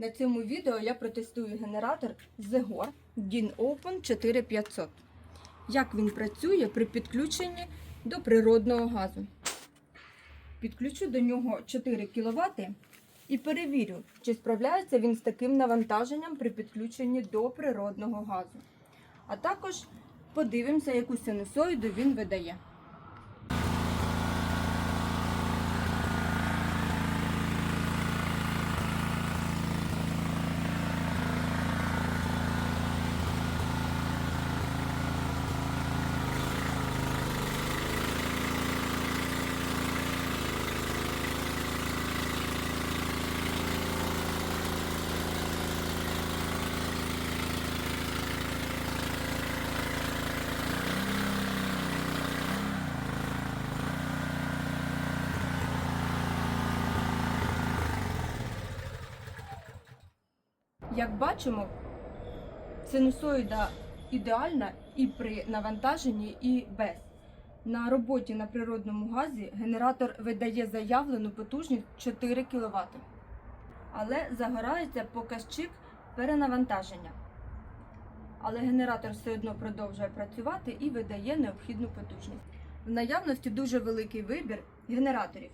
На цьому відео я протестую генератор Zegor DIN Open 4500. Як він працює при підключенні до природного газу. Підключу до нього 4 кВт і перевірю, чи справляється він з таким навантаженням при підключенні до природного газу. А також подивимося, яку синусоїду він видає. Як бачимо, синусоїда ідеальна і при навантаженні, і без. На роботі на природному газі генератор видає заявлену потужність 4 кВт. Але загорається показчик перенавантаження. Але генератор все одно продовжує працювати і видає необхідну потужність. В наявності дуже великий вибір генераторів,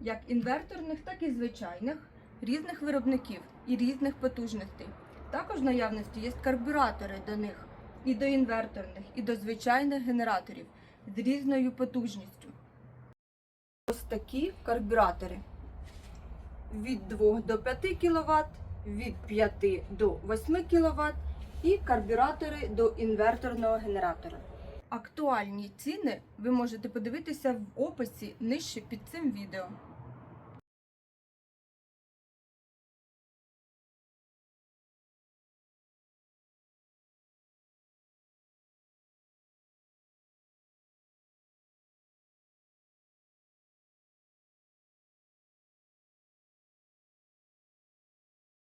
як інверторних, так і звичайних, різних виробників і різних потужностей. Також в наявності є карбюратори до них і до інверторних, і до звичайних генераторів з різною потужністю. Ось такі карбюратори від 2 до 5 кВт, від 5 до 8 кВт і карбюратори до інверторного генератора. Актуальні ціни ви можете подивитися в описі нижче під цим відео.